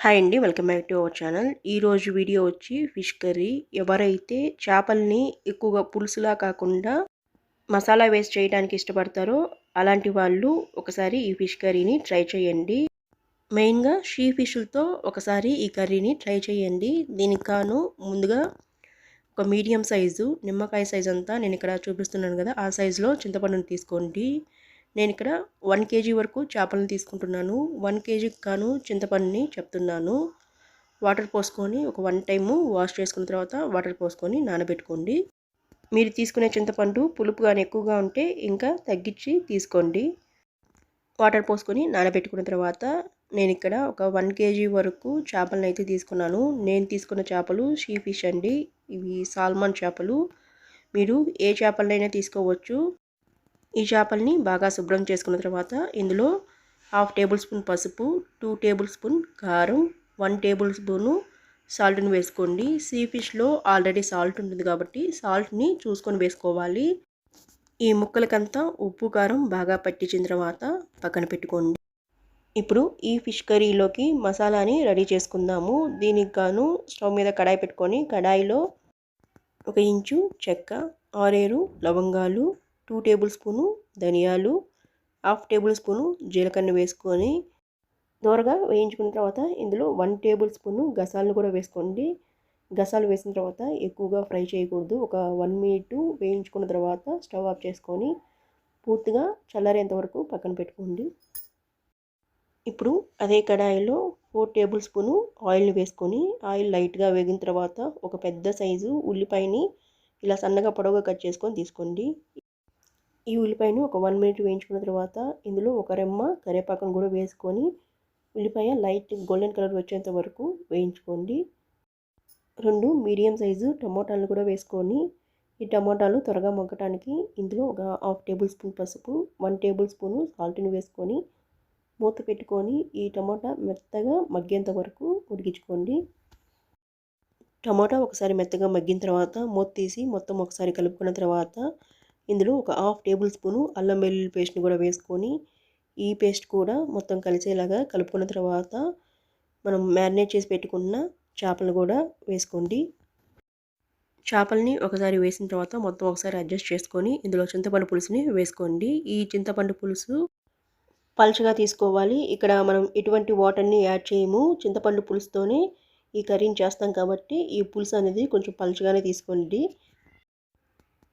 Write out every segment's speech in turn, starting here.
Hi అండి welcome back to our channel. ఈరోజు video వచ్చి ఫిష్ కర్రీ. ఎవరైతే చేపల్ని ఎక్కువగా పులుసులా కాకుండా మసాలా వేస్ట్ చేయడానికి ఇష్టపడతారో అలాంటి వాళ్ళు ఒకసారి ఈ ఫిష్ కర్రీని ట్రై చేయండి. మెయిన్గా షీ ఫిష్లతో ఒకసారి ఈ కర్రీని ట్రై చేయండి. దీనికి కాను ముందుగా ఒక మీడియం సైజు నిమ్మకాయ సైజ్ అంతా నేను ఇక్కడ చూపిస్తున్నాను కదా ఆ సైజులో చింతపండుని తీసుకోండి. నేను ఇక్కడ వన్ కేజీ వరకు చేపలను తీసుకుంటున్నాను. వన్ కేజీకి కాను చింతపండుని చెప్తున్నాను. వాటర్ పోసుకొని ఒక వన్ టైము వాష్ చేసుకున్న తర్వాత వాటర్ పోసుకొని నానబెట్టుకోండి. మీరు తీసుకునే చింతపండు పులుపు కానీ ఎక్కువగా ఉంటే ఇంకా తగ్గించి తీసుకోండి. వాటర్ పోసుకొని నానబెట్టుకున్న తర్వాత నేను ఇక్కడ ఒక వన్ కేజీ వరకు చేపలను అయితే తీసుకున్నాను. నేను తీసుకున్న చేపలు షీ ఫిష్ అండి. ఇవి సాల్మాన్ చేపలు. మీరు ఏ చేపలనైనా తీసుకోవచ్చు. ఈ చేపల్ని బాగా శుభ్రం చేసుకున్న తర్వాత ఇందులో హాఫ్ టేబుల్ స్పూన్ పసుపు టూ టేబుల్ స్పూన్ కారం వన్ టేబుల్ స్పూను సాల్ట్ని వేసుకోండి. సీ ఫిష్లో ఆల్రెడీ సాల్ట్ ఉంటుంది కాబట్టి సాల్ట్ని చూసుకొని వేసుకోవాలి. ఈ ముక్కలకంతా ఉప్పు కారం బాగా పట్టించిన తర్వాత పక్కన పెట్టుకోండి. ఇప్పుడు ఈ ఫిష్ కర్రీలోకి మసాలాని రెడీ చేసుకుందాము. దీనికి గాను స్టవ్ మీద కడాయి పెట్టుకొని కడాయిలో ఒక ఇంచు చెక్క ఆరేరు లవంగాలు టూ టేబుల్ స్పూను ధనియాలు హాఫ్ టేబుల్ స్పూను జీలకర్ర వేసుకొని దూరగా వేయించుకున్న తర్వాత ఇందులో వన్ టేబుల్ స్పూను గసాలను కూడా వేసుకోండి. గసాలు వేసిన తర్వాత ఎక్కువగా ఫ్రై చేయకూడదు. ఒక వన్ మినిట్ వేయించుకున్న తర్వాత స్టవ్ ఆఫ్ చేసుకొని పూర్తిగా చల్లారేంత వరకు పక్కన పెట్టుకోండి. ఇప్పుడు అదే కడాయిలో ఫోర్ టేబుల్ స్పూను ఆయిల్ని వేసుకొని ఆయిల్ లైట్గా వేగిన తర్వాత ఒక పెద్ద సైజు ఉల్లిపాయని ఇలా సన్నగా పొడవుగా కట్ చేసుకొని తీసుకోండి. ఈ ఉల్లిపాయను ఒక వన్ మినిట్ వేయించుకున్న తర్వాత ఇందులో ఒక రెమ్మ కరివేపాకును కూడా వేసుకొని ఉల్లిపాయ లైట్ గోల్డెన్ కలర్ వచ్చేంత వరకు వేయించుకోండి. రెండు మీడియం సైజు టమోటాలను కూడా వేసుకొని ఈ టమోటాలు త్వరగా మగ్గటానికి ఇందులో ఒక హాఫ్ టేబుల్ స్పూన్ పసుపు వన్ టేబుల్ స్పూను సాల్ట్ని వేసుకొని మూత పెట్టుకొని ఈ టమోటా మెత్తగా మగ్గేంత వరకు ఉడికించుకోండి. టమాటా ఒకసారి మెత్తగా మగ్గిన తర్వాత మూత తీసి మొత్తం ఒకసారి కలుపుకున్న తర్వాత ఇందులో ఒక హాఫ్ టేబుల్ స్పూను అల్లం వెల్లుల్లి పేస్ట్ని కూడా వేసుకొని ఈ పేస్ట్ కూడా మొత్తం కలిసేలాగా కలుపుకున్న తర్వాత మనం మ్యారినేట్ చేసి పెట్టుకున్న చేపలు కూడా వేసుకోండి. చేపల్ని ఒకసారి వేసిన తర్వాత మొత్తం ఒకసారి అడ్జస్ట్ చేసుకొని ఇందులో చింతపండు పులుసుని వేసుకోండి. ఈ చింతపండు పులుసు పలుచగా తీసుకోవాలి. ఇక్కడ మనం ఎటువంటి వాటర్ని యాడ్ చేయము. చింతపండు పులుసుతోనే ఈ కర్రీని చేస్తాం కాబట్టి ఈ పులుసు అనేది కొంచెం పలుచగానే తీసుకోండి.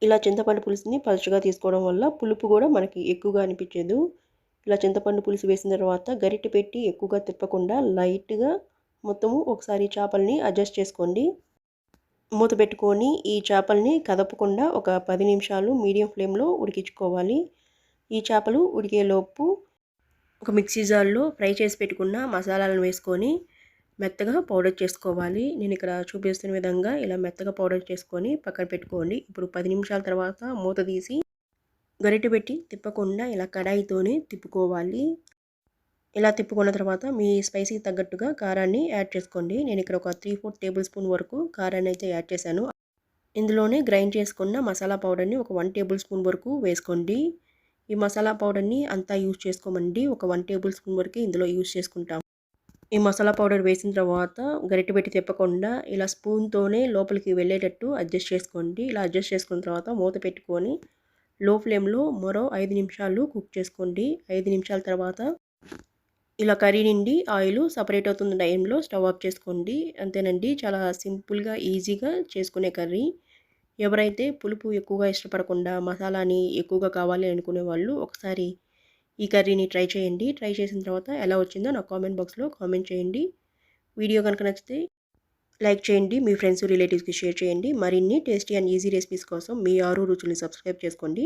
ఇలా చింతపండు పులుసుని పలుచగా తీసుకోవడం వల్ల పులుపు కూడా మనకి ఎక్కువగా అనిపించదు. ఇలా చింతపండు పులుసు వేసిన తర్వాత గరిటె పెట్టి ఎక్కువగా తిప్పకుండా లైట్గా మొత్తము ఒకసారి చేపల్ని అడ్జస్ట్ చేసుకోండి. మూత పెట్టుకొని ఈ చేపల్ని కదపకుండా ఒక పది నిమిషాలు మీడియం ఫ్లేమ్లో ఉడికించుకోవాలి. ఈ చేపలు ఉడికేలోపు ఒక మిక్సీ జార్లో ఫ్రై చేసి పెట్టుకున్న మసాలాలను వేసుకొని మెత్తగా పౌడర్ చేసుకోవాలి. నేను ఇక్కడ చూపిస్తున్న విధంగా ఇలా మెత్తగా పౌడర్ చేసుకొని పక్కన పెట్టుకోండి. ఇప్పుడు పది నిమిషాల తర్వాత మూత తీసి గరిటె పెట్టి తిప్పకుండా ఇలా కడాయితోనే తిప్పుకోవాలి. ఇలా తిప్పుకున్న తర్వాత మీ స్పైసీకి తగ్గట్టుగా కారాన్ని యాడ్ చేసుకోండి. నేను ఇక్కడ ఒక త్రీ ఫోర్ టేబుల్ స్పూన్ వరకు కారాన్ని అయితే యాడ్ చేశాను. ఇందులోనే గ్రైండ్ చేసుకున్న మసాలా పౌడర్ని ఒక వన్ టేబుల్ స్పూన్ వరకు వేసుకోండి. ఈ మసాలా పౌడర్ని అంతా యూజ్ చేసుకోమండి. ఒక వన్ టేబుల్ స్పూన్ వరకు ఇందులో యూజ్ చేసుకుంటాం. ఈ మసాలా పౌడర్ వేసిన తర్వాత గరిటె పెట్టి తిప్పకుండా ఇలా స్పూన్తోనే లోపలికి వెళ్ళేటట్టు అడ్జస్ట్ చేసుకోండి. ఇలా అడ్జస్ట్ చేసుకున్న తర్వాత మూత పెట్టుకొని లో ఫ్లేమ్లో మరో ఐదు నిమిషాలు కుక్ చేసుకోండి. ఐదు నిమిషాల తర్వాత ఇలా కర్రీ నుండి ఆయిల్ సపరేట్ అవుతున్న టైంలో స్టవ్ ఆఫ్ చేసుకోండి. అంతేనండి చాలా సింపుల్గా ఈజీగా చేసుకునే కర్రీ. ఎవరైతే పులుపు ఎక్కువగా ఇష్టపడకుండా మసాలాని ఎక్కువగా కావాలి అనుకునే వాళ్ళు ఒకసారి ఈ కర్రీని ట్రై చేయండి. ట్రై చేసిన తర్వాత ఎలా వచ్చిందో నా కామెంట్ బాక్స్లో కామెంట్ చేయండి. వీడియో కనుక నచ్చితే లైక్ చేయండి. మీ ఫ్రెండ్స్ రిలేటివ్స్కి షేర్ చేయండి. మరిన్ని టేస్టీ అండ్ ఈజీ రెసిపీస్ కోసం మీ ఆరు రుచుల్ని సబ్స్క్రైబ్ చేసుకోండి.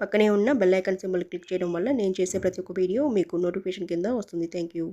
పక్కనే ఉన్న బెల్ ఐకాన్ సింబల్ క్లిక్ చేయడం వల్ల నేను చేసే ప్రతి ఒక్క వీడియో మీకు నోటిఫికేషన్ కింద వస్తుంది. Thank you